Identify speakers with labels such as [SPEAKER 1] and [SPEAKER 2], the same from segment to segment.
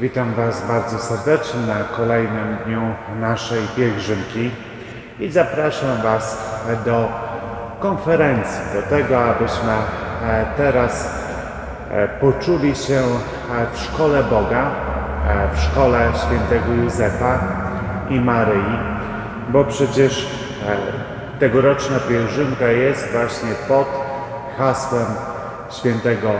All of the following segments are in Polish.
[SPEAKER 1] Witam Was bardzo serdecznie na kolejnym dniu naszej pielgrzymki i zapraszam Was do konferencji, do tego, abyśmy e, teraz e, poczuli się e, w szkole Boga, w szkole świętego Józefa i Maryi, bo przecież tegoroczna pielgrzymka jest właśnie pod hasłem świętego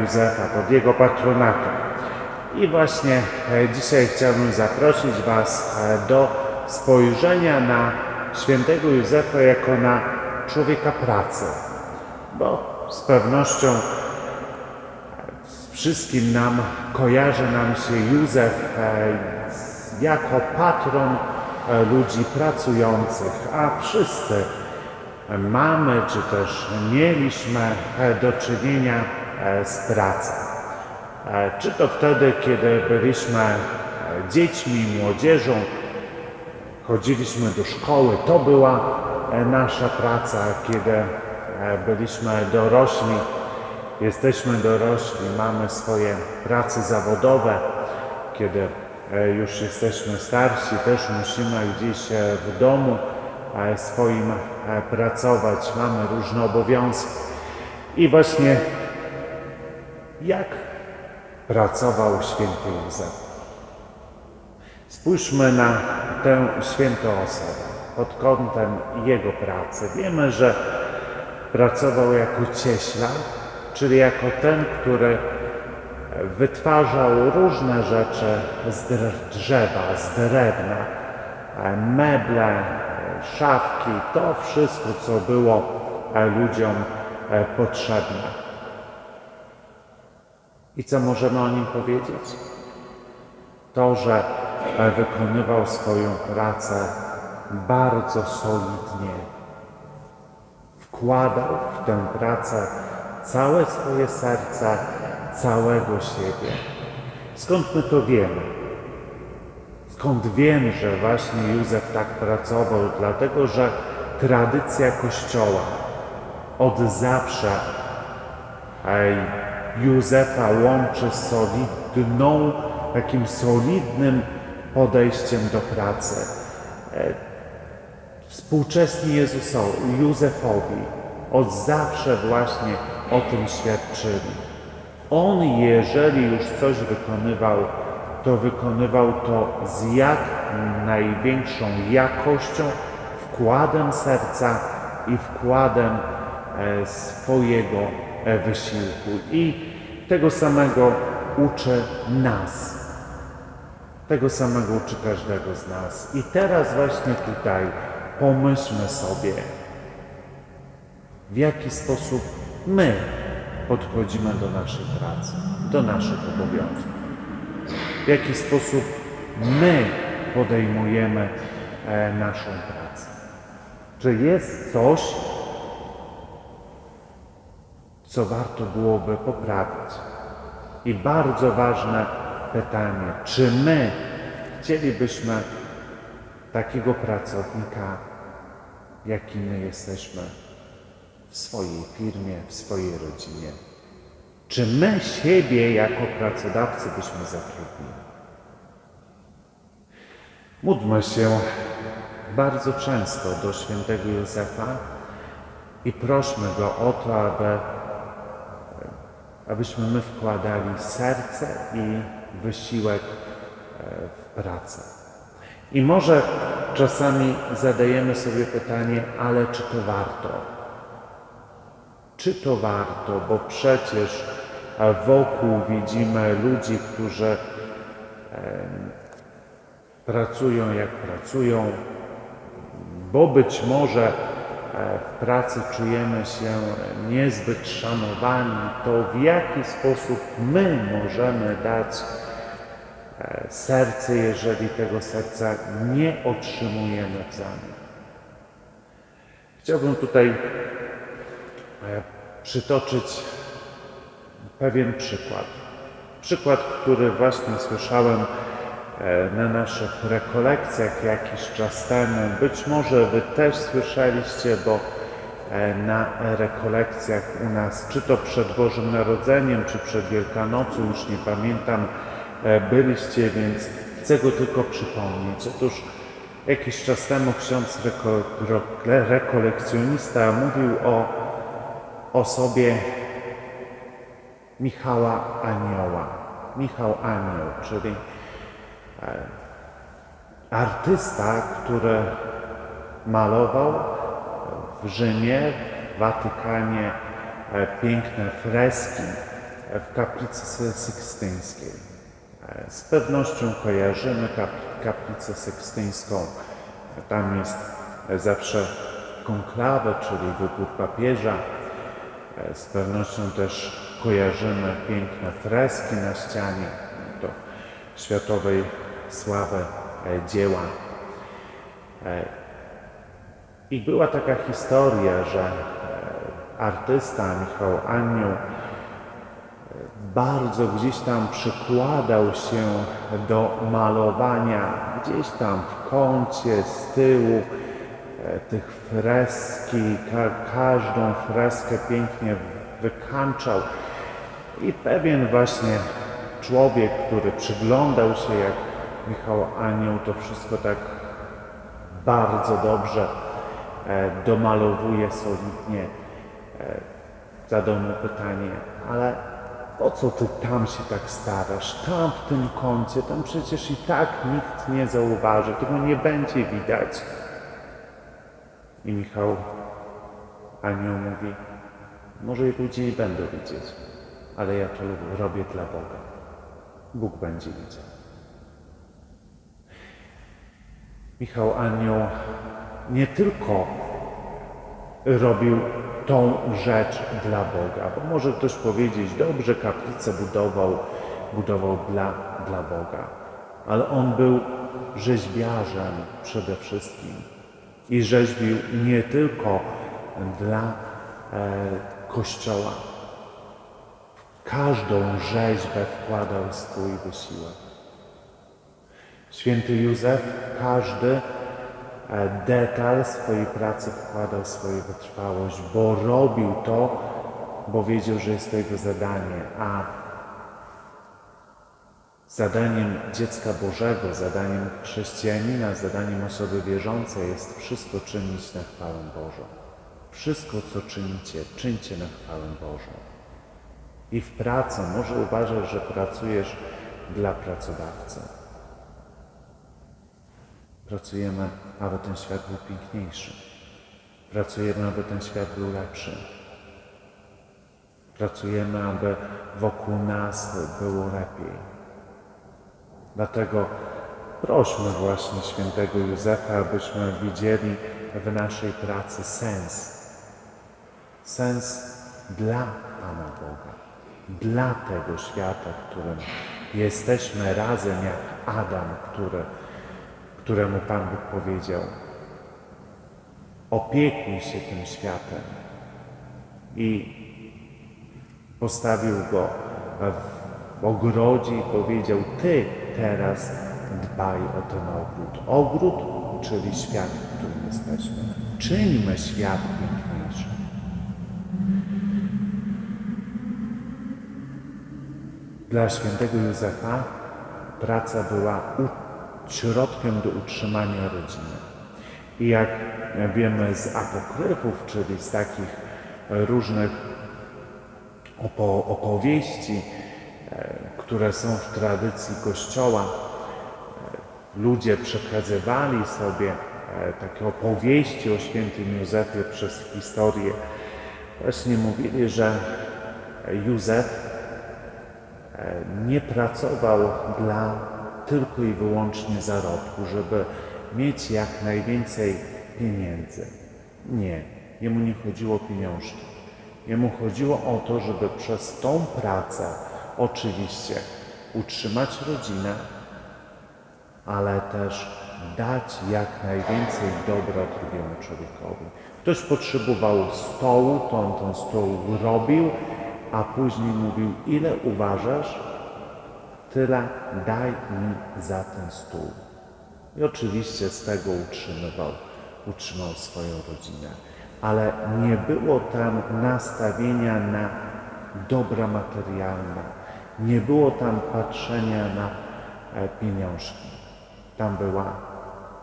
[SPEAKER 1] Józefa, pod jego patronatem. I właśnie e, dzisiaj chciałbym zaprosić Was e, do spojrzenia na świętego Józefa jako na człowieka pracy, bo z pewnością e, wszystkim nam kojarzy nam się Józef jako patron ludzi pracujących, a wszyscy mamy czy też mieliśmy do czynienia z pracą. Czy to wtedy, kiedy byliśmy e, dziećmi, młodzieżą, chodziliśmy do szkoły, to była e, nasza praca, kiedy e, byliśmy dorośli, jesteśmy dorośli, mamy swoje prace zawodowe, kiedy już jesteśmy starsi, też musimy gdzieś w domu swoim pracować, mamy różne obowiązki. I właśnie jak pracował święty Józef. Spójrzmy na tę świętą osobę pod kątem jego pracy. Wiemy, że pracował jako cieśla, czyli jako ten, który wytwarzał różne rzeczy z dr- drzewa, z drewna, e, meble, szafki, to wszystko, co było e, ludziom e, potrzebne. I co możemy o nim powiedzieć? To, że e, wykonywał swoją pracę bardzo solidnie. Wkładał w tę pracę całe swoje serce, całego siebie. Skąd my to wiemy? Skąd wiem, że właśnie Józef tak pracował? Dlatego, że tradycja Kościoła od zawsze Ej, Józefa łączy z solidną, takim solidnym podejściem do pracy. E, Współczesni Jezusowi, Józefowi od zawsze właśnie o tym świadczyli. On, jeżeli już coś wykonywał, to wykonywał to z jak największą jakością, wkładem serca i wkładem e, swojego wysiłku. I tego samego uczy nas. Tego samego uczy każdego z nas. I teraz właśnie tutaj pomyślmy sobie, w jaki sposób my podchodzimy do naszej pracy, do naszych obowiązków. W jaki sposób my podejmujemy e, naszą pracę. Czy jest coś, co warto byłoby poprawić? I bardzo ważne pytanie, czy my chcielibyśmy takiego pracownika, jaki my jesteśmy w swojej firmie, w swojej rodzinie? Czy my siebie jako pracodawcy byśmy zatrudnili? Módlmy się bardzo często do świętego Józefa i prośmy go o to, aby, abyśmy my wkładali serce i wysiłek e, w pracę. I może czasami zadajemy sobie pytanie, ale czy to warto? Czy to warto? Bo przecież e, wokół widzimy ludzi, którzy pracują jak pracują, bo być może w pracy czujemy się niezbyt szanowani, to w jaki sposób my możemy dać e, serce, jeżeli tego serca nie otrzymujemy w zamian? Chciałbym tutaj e, przytoczyć pewien przykład. Przykład, który właśnie słyszałem e, na naszych rekolekcjach jakiś czas temu. Być może Wy też słyszeliście, bo e, na rekolekcjach u nas, czy to przed Bożym Narodzeniem, czy przed Wielkanocą, już nie pamiętam e, byliście, więc chcę go tylko przypomnieć. Otóż jakiś czas temu ksiądz reko, rekolekcjonista mówił o osobie Michała Anioła. Michał Anioł, czyli e, artysta, który malował w Rzymie, w Watykanie e, piękne freski e, w kaplicy Sy- sykstyńskiej. E, Z pewnością kojarzymy kap- kaplicę sykstyńską. Tam jest zawsze konklawę, czyli wybór papieża. Z pewnością też kojarzymy piękne freski na ścianie. To światowej sławy e, dzieła. E, I była taka historia, że e, artysta Michał Anioł bardzo gdzieś tam przykładał się do malowania, gdzieś tam w kącie, z tyłu tych freski, ka- każdą freskę pięknie wykańczał. I pewien właśnie człowiek, który przyglądał się, jak Michał Anioł to wszystko tak bardzo dobrze e, domalowuje solidnie, e, zadał mu pytanie, ale po co ty tam się tak starasz? Tam w tym kącie, tam przecież i tak nikt nie zauważy, tego nie będzie widać. I Michał Anioł mówi, może i ludzie i będą widzieć, ale ja to robię dla Boga. Bóg będzie widział. Michał Anioł nie tylko robił tą rzecz dla Boga, bo może ktoś powiedzieć, dobrze kaplicę budował, budował dla, dla Boga, ale on był rzeźbiarzem przede wszystkim i rzeźbił nie tylko dla e, Kościoła. Każdą rzeźbę wkładał swój wysiłek. Święty Józef każdy e, detal swojej pracy wkładał swoją wytrwałość, bo robił to, bo wiedział, że jest to jego zadanie, a zadaniem dziecka Bożego, zadaniem chrześcijanina, zadaniem osoby wierzącej jest wszystko czynić na chwałę Bożą. Wszystko, co czynicie, czyńcie na chwałę Bożą. I w pracy może uważasz, że pracujesz dla pracodawcy. Pracujemy, aby ten świat był piękniejszy. Pracujemy, aby ten świat był lepszy. Pracujemy, aby wokół nas było lepiej. Dlatego prośmy właśnie świętego Józefa, abyśmy widzieli w naszej pracy sens. Sens dla Pana Boga, dla tego świata, w którym jesteśmy razem jak Adam, który któremu Pan Bóg powiedział: Opiekuj się tym światem. I postawił go w ogrodzie i powiedział: Ty teraz dbaj o ten ogród. Ogród, czyli świat, w którym jesteśmy. Czyńmy świat piękniejszy. Dla świętego Józefa praca była u- środkiem do utrzymania rodziny. I jak wiemy z apokryfów, czyli z takich różnych opo- opowieści, e, które są w tradycji Kościoła, e, ludzie przekazywali sobie e, takie opowieści o świętym Józefie przez historię. Właśnie mówili, że Józef nie pracował dla tylko i wyłącznie zarobku, żeby mieć jak najwięcej pieniędzy. Nie, jemu nie chodziło o pieniążki. Jemu chodziło o to, żeby przez tą pracę oczywiście utrzymać rodzinę, ale też dać jak najwięcej dobra drugiemu człowiekowi. Ktoś potrzebował stołu, to on ten stół robił, a później mówił, ile uważasz, tyle daj mi za ten stół. I oczywiście z tego utrzymywał, utrzymał swoją rodzinę. Ale nie było tam nastawienia na dobra materialne. Nie było tam patrzenia na e, pieniążki. Tam była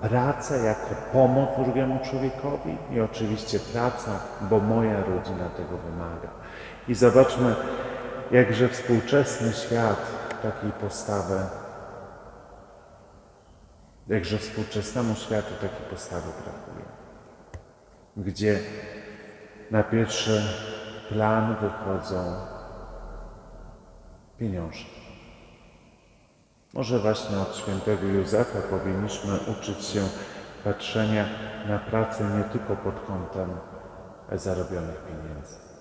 [SPEAKER 1] praca jako pomoc drugiemu człowiekowi i oczywiście praca, bo moja rodzina tego wymaga. I zobaczmy, jakże współczesny świat takiej postawy, jakże współczesnemu światu takiej postawy brakuje. Gdzie na pierwszy plan wychodzą pieniążki. Może właśnie od świętego Józefa powinniśmy uczyć się patrzenia na pracę nie tylko pod kątem zarobionych pieniędzy.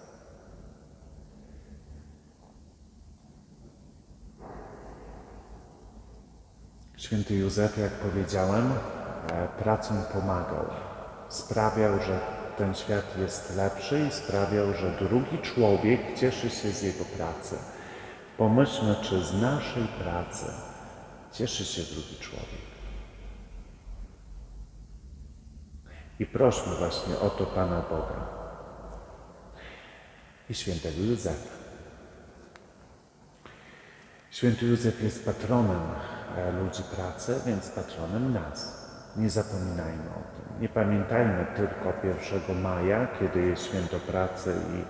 [SPEAKER 1] Święty Józef, jak powiedziałem, e, pracą pomagał. Sprawiał, że ten świat jest lepszy i sprawiał, że drugi człowiek cieszy się z jego pracy. Pomyślmy, czy z naszej pracy cieszy się drugi człowiek. I prośmy właśnie o to Pana Boga i świętego Józefa. Święty Józef jest patronem ludzi pracy, więc patronem nas. Nie zapominajmy o tym. Nie pamiętajmy tylko 1 maja, kiedy jest święto pracy i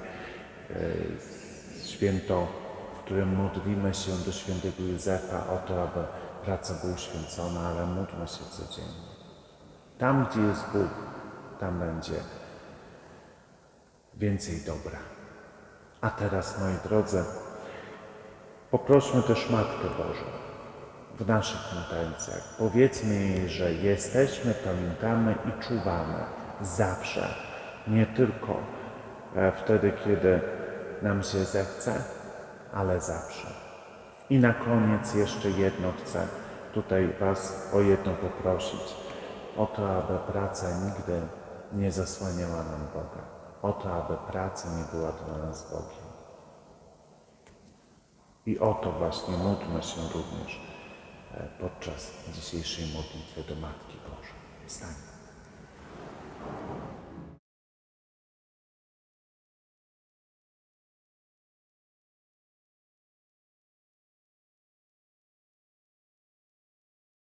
[SPEAKER 1] e, święto, w którym modlimy się do świętego Józefa o to, aby praca była uświęcona, ale módlmy się codziennie. Tam, gdzie jest Bóg, tam będzie więcej dobra. A teraz, moi drodzy, poprośmy też Matkę Bożą w naszych intencjach. Powiedzmy jej, że jesteśmy, pamiętamy i czuwamy zawsze, nie tylko e, wtedy, kiedy nam się zechce, ale zawsze. I na koniec jeszcze jedno chcę tutaj Was o jedno poprosić. O to, aby praca nigdy nie zasłaniała nam Boga. O to, aby praca nie była dla nas Bogiem. I o to właśnie módlmy się również podczas dzisiejszej modlitwy do Matki Bożej. Wstańmy.